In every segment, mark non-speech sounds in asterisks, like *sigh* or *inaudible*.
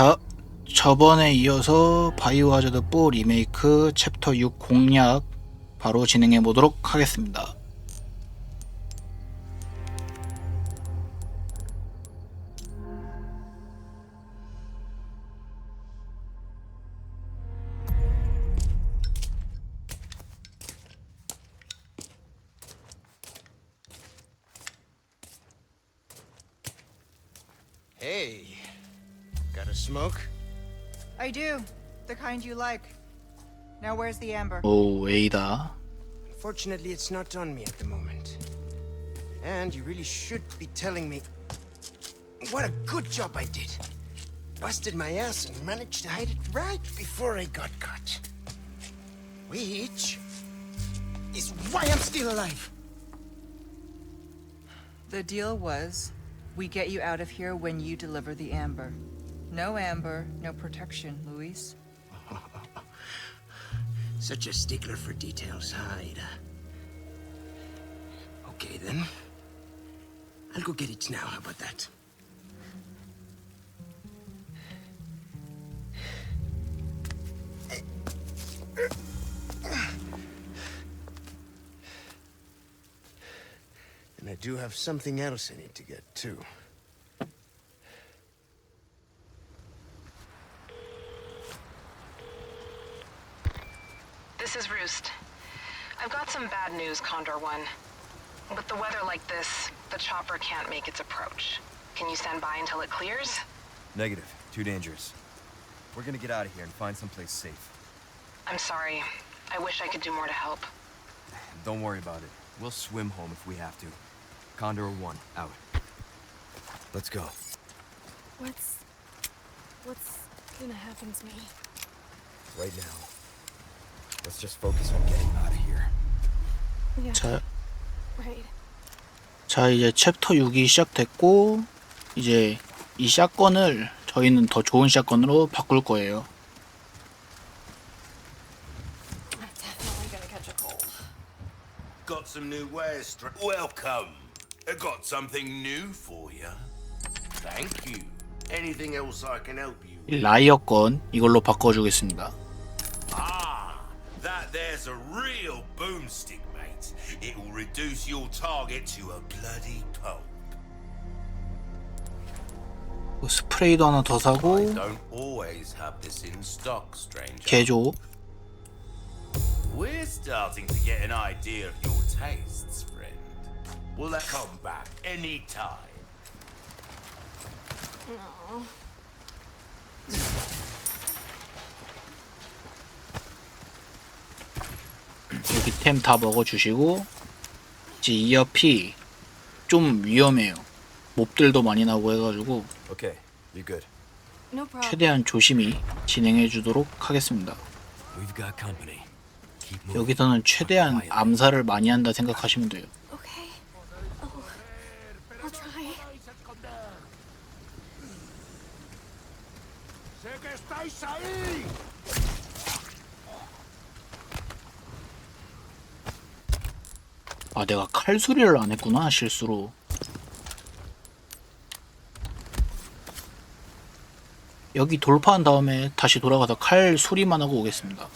자, 저번에 이어서 바이오 하자드 4 리메이크 챕터 6 공략 바로 진행해 보도록 하겠습니다. You like. Now where's the amber? 오, A다. Unfortunately, it's not on me at the moment. And you really should be telling me what a good job I did. Busted my ass and managed to hide it right before I got caught. Which is why I'm still alive. The deal was we get you out of here when you deliver the amber. No amber, no protection, Luis. Such a stickler for details, Ada? Okay, then. I'll go get it now. How about that? And I do have something else I need to get, too. This is Roost. I've got some bad news, Condor One. With the weather like this, the chopper can't make its approach. Can you stand by until it clears? Negative. Too dangerous. We're gonna get out of here and find someplace safe. I'm sorry. I wish I could do more to help. *sighs* Don't worry about it. We'll swim home if we have to. Condor 1, out. Let's go. What's. What's gonna happen to me? Right now. Let's just focus on getting out of here. Yeah, 자, right. 자 이제 챕터 6이 시작됐고 이제 이 샷건을 저희는 더 좋은 샷건으로 바꿀 거예요. I'm definitely gonna catch a cold. Got some new wares. Str- Welcome. I got something new for you. Thank you. Anything else I can help you? 이 라이어 건 이걸로 바꿔주겠습니다. Ah, that there's a real boomstick, mate. It will reduce your target to a bloody pulp. 그 스프레이도 하나 더 사고 I don't always have this in stock, stranger. 개조 We're starting to get an idea of your tastes, friend. Will that come back any time? 여 기템다 먹어주시고 이제 이 옆이 좀 위험해요. 몹들도 많이 나오고 해가지고 you good. No problem. 최대한 조심히 진행해 주도록 하겠습니다. We've got company. Keep moving. 여기서는 최대한 암살을 많이 한다 생각하시면 돼요. Okay. Oh. I'll try. 아 내가 칼 수리를 안 했구나 실수로. 여기 돌파한 다음에 다시 돌아가서 칼 수리만 하고 오겠습니다.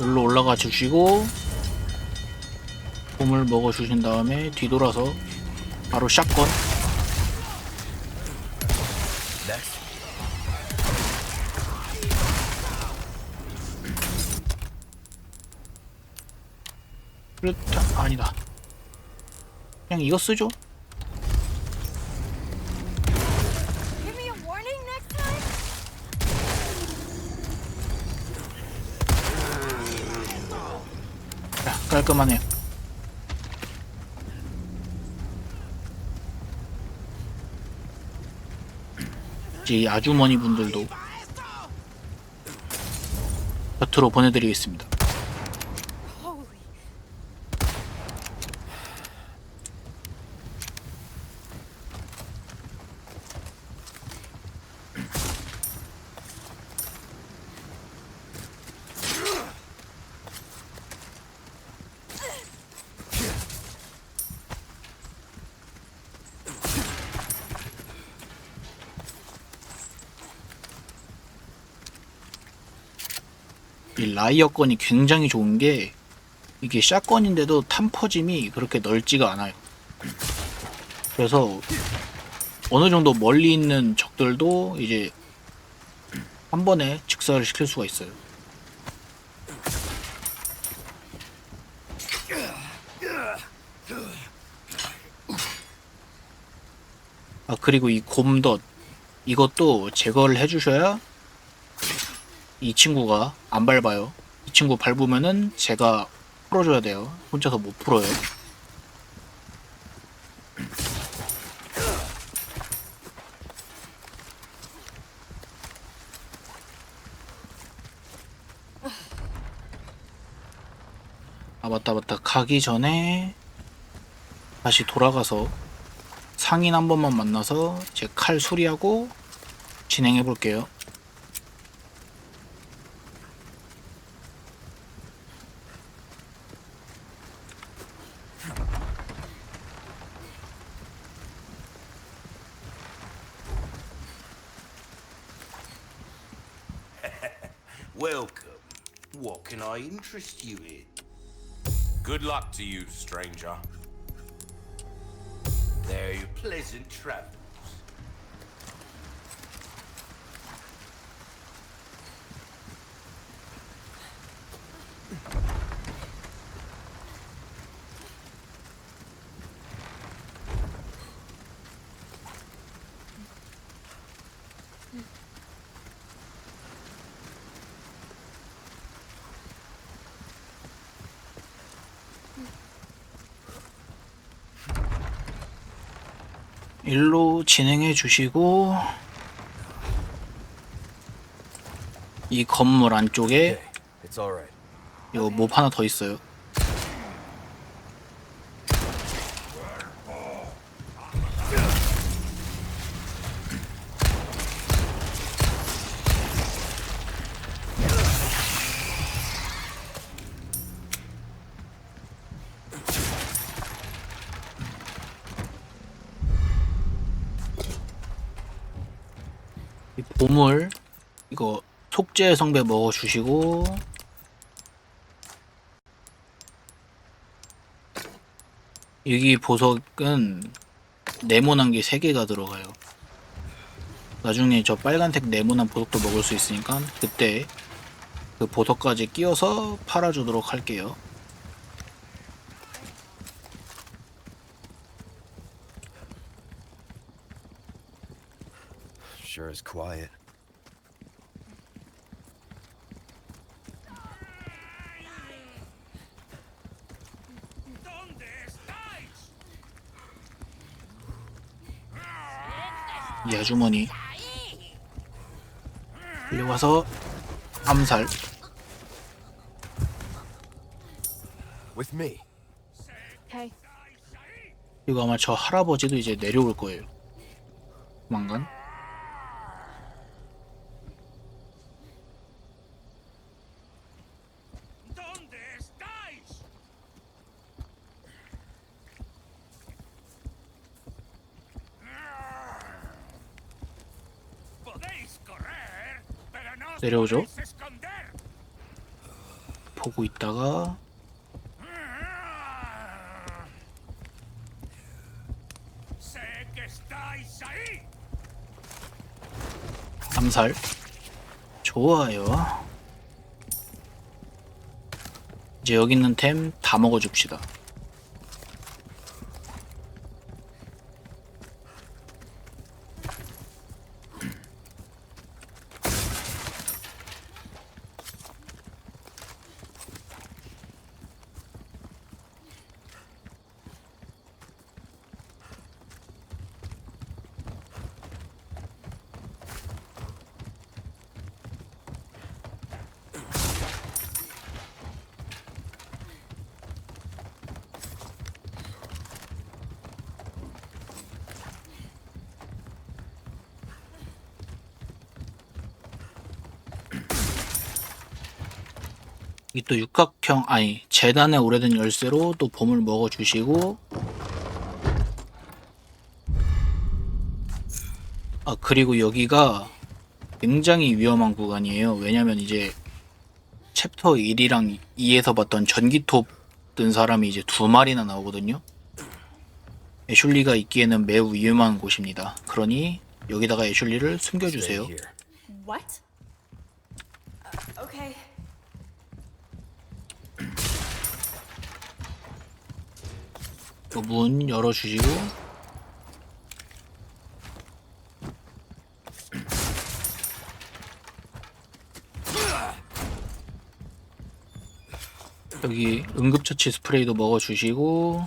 여기로 올라가 주시고 봄을 먹어 주신 다음에 뒤돌아서 바로 샷건. 그렇다 아니다 그냥 이거 쓰죠 깔끔하네요 이제 이 아주머니 분들도 곁으로 보내드리겠습니다 이 라이어 건이 굉장히 좋은 게 이게 샷건인데도 탄퍼짐이 그렇게 넓지가 않아요. 그래서 어느 정도 멀리 있는 적들도 이제 한 번에 직사를 시킬 수가 있어요. 아 그리고 이 곰덧 이것도 제거를 해주셔야 이 친구가 안 밟아요. 이 친구 밟으면은 제가 풀어줘야 돼요. 혼자서 못 풀어요. 아 맞다 맞다 가기 전에 다시 돌아가서 상인 한 번만 만나서 제 칼 수리하고 진행해 볼게요. Welcome. What can I interest you in? Good luck to you, stranger. There your pleasant travels. 일로 진행해 주시고 이 건물 안쪽에. 요 몹 하나 더 있어요. 속죄 성배 먹어 주시고 여기 보석은 네모난 게 3개가 들어가요. 나중에 저 빨간색 네모난 보석도 먹을 수 있으니까 그때 그 보석까지 끼워서 팔아주도록 할게요. Sure is quiet. 이 아주머니 빨리 와서 암살 With me. Okay. 그리고 아마 저 할아버지도 이제 내려올 거예요. 조만간. 내려오죠. 보고 있다가. 암살. 좋아요. 이제 여기 있는 템 다 먹어줍시다. 이 또 육각형 아니 재단의 오래된 열쇠로 또 보물 먹어주시고 아 그리고 여기가 굉장히 위험한 구간이에요 왜냐면 이제 챕터 1이랑 2에서 봤던 전기톱 든 사람이 이제 두 마리나 나오거든요. 애슐리가 있기에는 매우 위험한 곳입니다. 그러니 여기다가 애슐리를 숨겨주세요. What? Okay. 그문 열어주시고 여기 응급처치 스프레이도 먹어주시고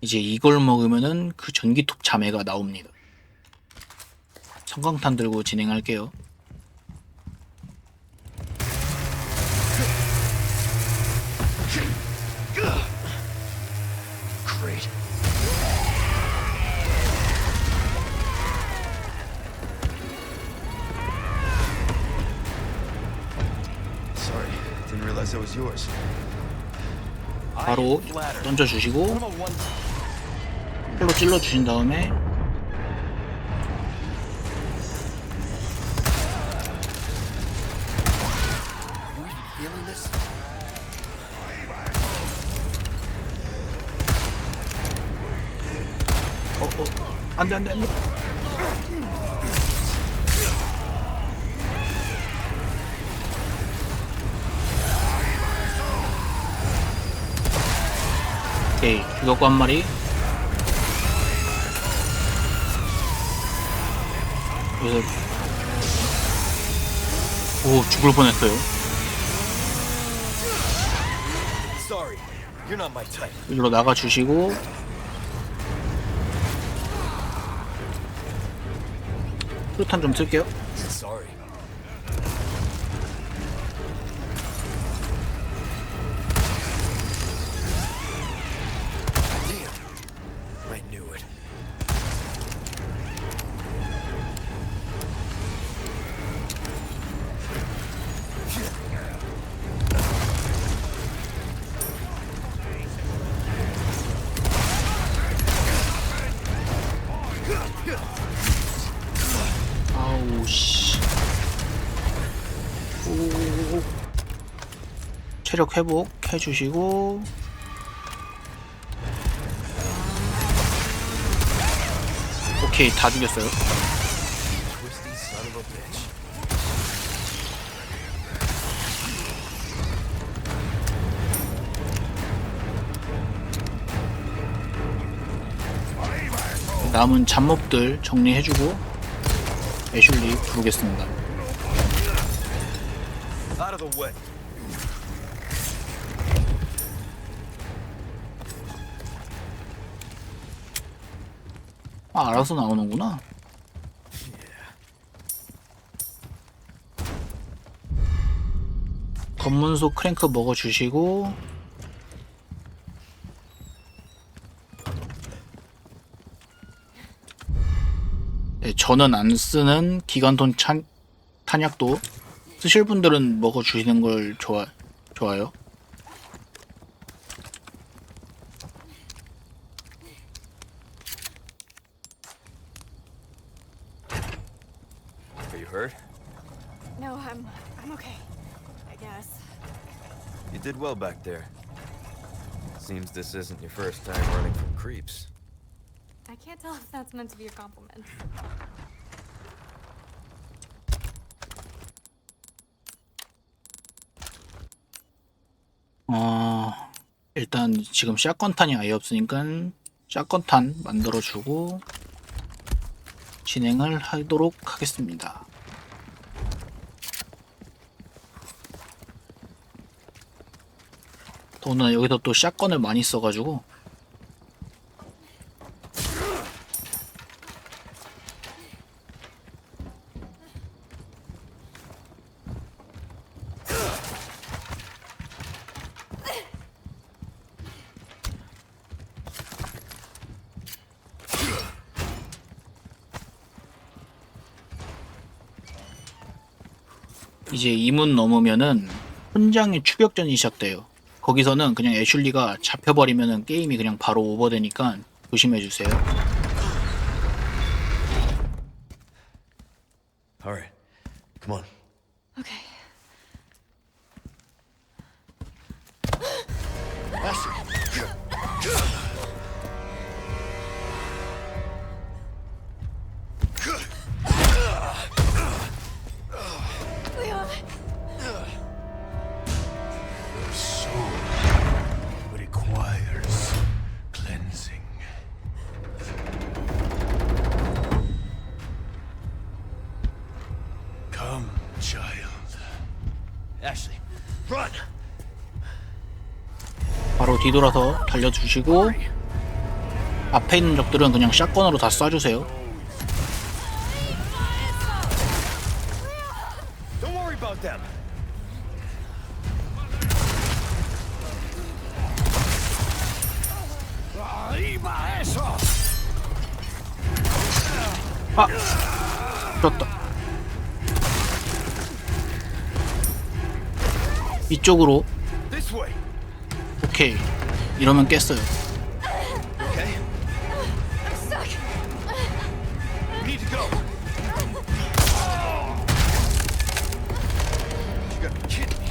이제 이걸 먹으면은 그 전기톱 자매가 나옵니다. 성광탄 들고 진행할게요. Great. Sorry, didn't realize that was yours. 바로 던져주시고 폴로 찔러주신 다음에 어, 안돼 오케이 죽었고 한 마리. 오 죽을 뻔했어요. Sorry, you're not my type. 일로 나가 주시고 수류탄 좀 쓸게요 체력 회복 해주시고 오케이 다 죽였어요. 남은 잡몹들 정리해주고 애슐리 부르겠습니다. 아 알아서 나오는구나. 검문소 크랭크 먹어주시고 네, 저는 안 쓰는 기관통 찬, 탄약도 쓰실 분들은 먹어주시는 걸 좋아, 좋아요. Are you hurt? No, I'm I'm okay. I guess. You did well back there. Seems this isn't your first time running from creeps. I can't tell if that's meant to be a compliment. 어, 일단 지금 샷건탄이 아예 없으니까 샷건탄 만들어주고 진행을 하도록 하겠습니다. 더구나 여기서 또 샷건을 많이 써가지고 이제 이문 넘으면은 혼장의 추격전이 시작돼요. 거기서는 그냥 애슐리가 잡혀버리면은 게임이 그냥 바로 오버되니까 조심해주세요. All right. Come on. Okay. 바로 뒤돌아서 달려주시고 앞에 있는 적들은 그냥 샷건으로 다 쏴주세요. 아! 죽었다. 이쪽으로. 오케이. 이러면 깼어요. Okay. I'm stuck. We need to go. You gotta be kidding me.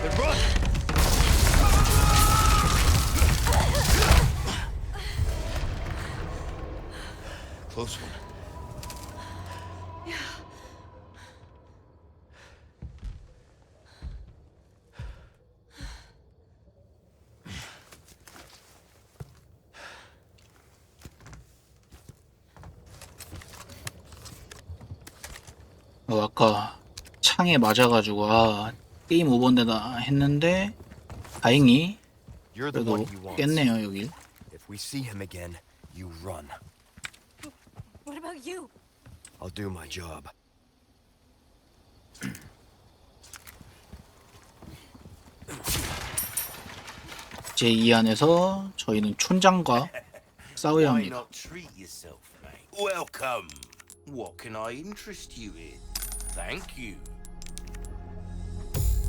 Then run! Close one. 어, 아까 창에 맞아가지고 아 게임 오버인데다 했는데 다행히 그래도. 깼네요 여길. If we see him again, you run. What about you? I'll do my job. 이제 이 안에서 저희는 촌장과 싸워야 합니다. not treat yourself, mate? Welcome. What can I interest you in? Thank you.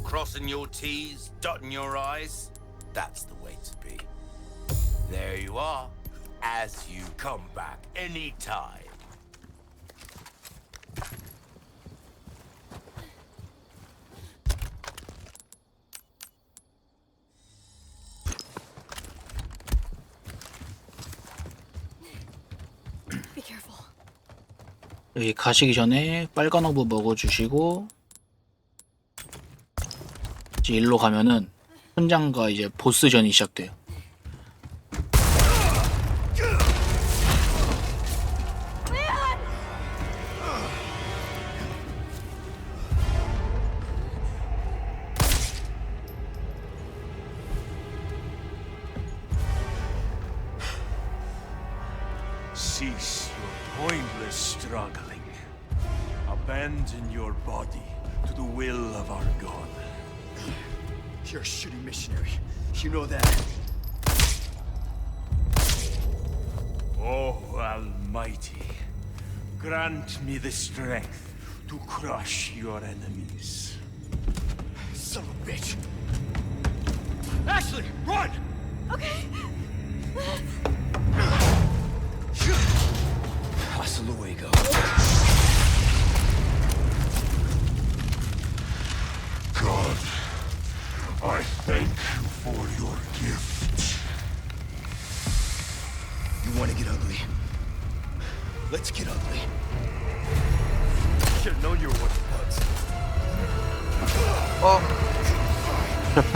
Crossing your T's, dotting your I's. That's the way to be. There you are. As you come back anytime. 여기 가시기 전에 빨간 허브 먹어주시고 이제 일로 가면은 촌장과 이제 보스전이 시작돼요. Cease your pointless struggling. Abandon your body to the will of our God. You're a shitty missionary. You know that. Oh, Almighty, grant me the strength to crush your enemies. Son of a bitch. Ashley, run! Okay. Hasta luego.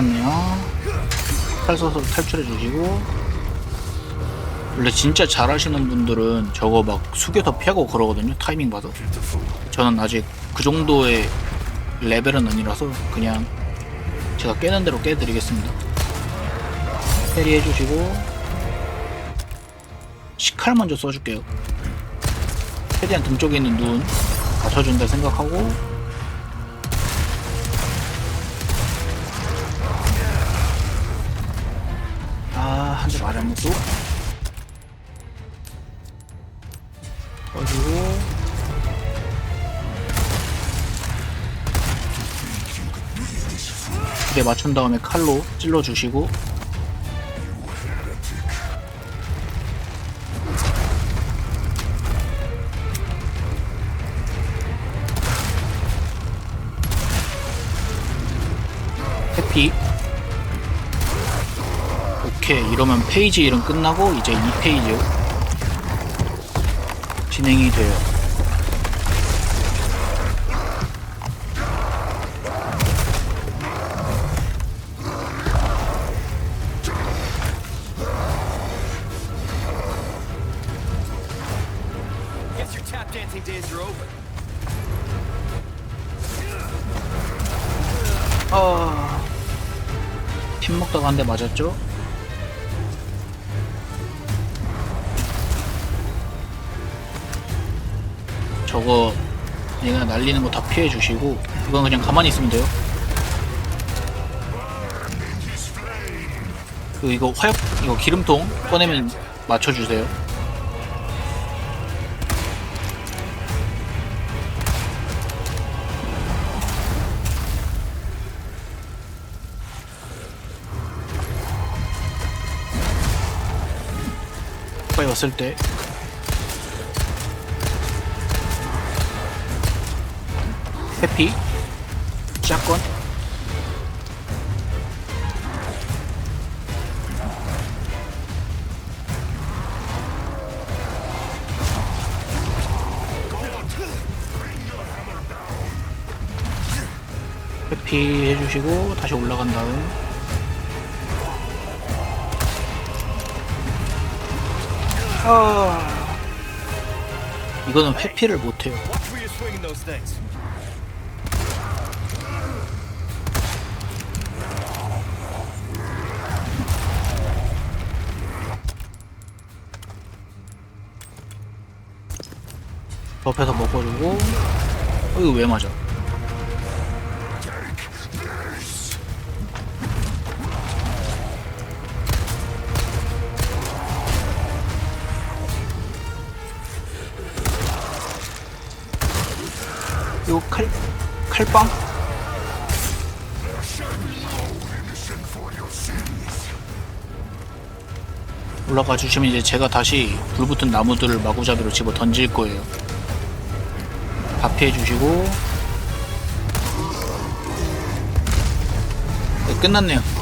잡혔네요. 칼 써서 탈출해 주시고 원래 진짜 잘하시는 분들은 저거 막 숙여서 피하고 그러거든요. 타이밍 봐서. 저는 아직 그 정도의 레벨은 아니라서 그냥 제가 깨는 대로 깨드리겠습니다. 캐리 해 주시고 시칼 먼저 써줄게요. 최대한 등 쪽에 있는 눈 맞춰준다 생각하고 또. 가지고 두대 맞춘 다음에 칼로 찔러 주시고 페이지 이름 끝나고 이제 2페이지 진행이 돼요 Guess your tap dancing days are over. 아... 핀 먹다가 한 대 맞았죠? 저거 얘가 날리는 거 다 피해 주시고 이건 그냥 가만히 있으면 돼요. 그 이거 화약 이거 기름통 꺼내면 맞춰 주세요. 가까이 왔을 때 해피. 샷건. 해피 해주시고 다시 올라간 다음. 아. 이거는 회피를 못해요 옆에서 먹어주고. 어 이거 왜 맞아? 이거 칼 칼빵? 올라가 주시면 이제 제가 다시 불붙은 나무들을 마구잡이로 집어 던질 거예요. 다 피해 주시고 네, 끝났네요.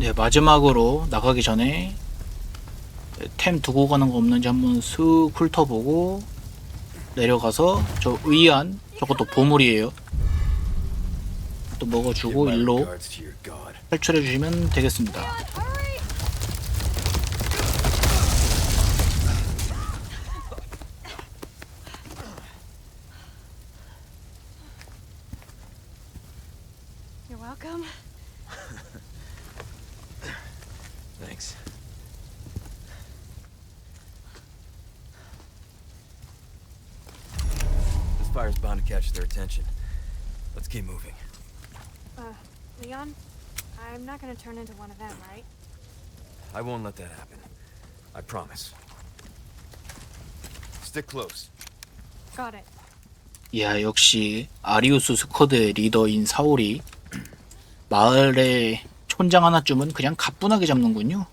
네 마지막으로 나가기 전에 템 두고 가는 거 없는지 한번 슥 훑어보고 내려가서 저 의안 저것도 보물이에요. 또 먹어주고 일로. 탈출해 주시면 되겠습니다. *laughs* Hurry! You're welcome. Thanks. This fire's bound to catch their attention. Let's keep moving. Uh, Leon, I'm not gonna turn into one of them, right? I won't let that happen. I promise. Stick close. Got it. 이야 역시 아리우스 스쿼드의 리더인 사울이 *clears throat* 마을의 촌장 하나쯤은 그냥 가뿐하게 잡는군요.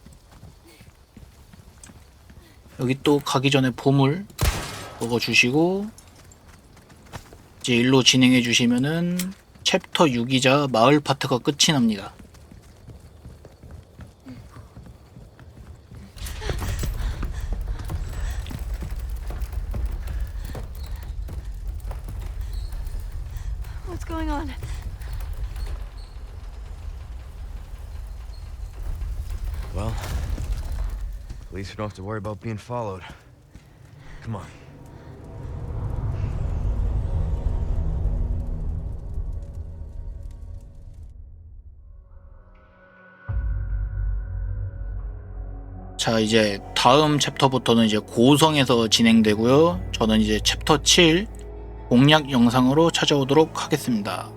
여기 또 가기 전에 보물 먹어주시고 이제 일로 진행해 주시면은 챕터 6이자 마을 파트가 끝이 납니다. What's going on? Well, at least we don't have to worry about being followed. Come on. 자 이제 다음 챕터부터는 이제 고성에서 진행되고요. 저는 이제 챕터 7 공략 영상으로 찾아오도록 하겠습니다.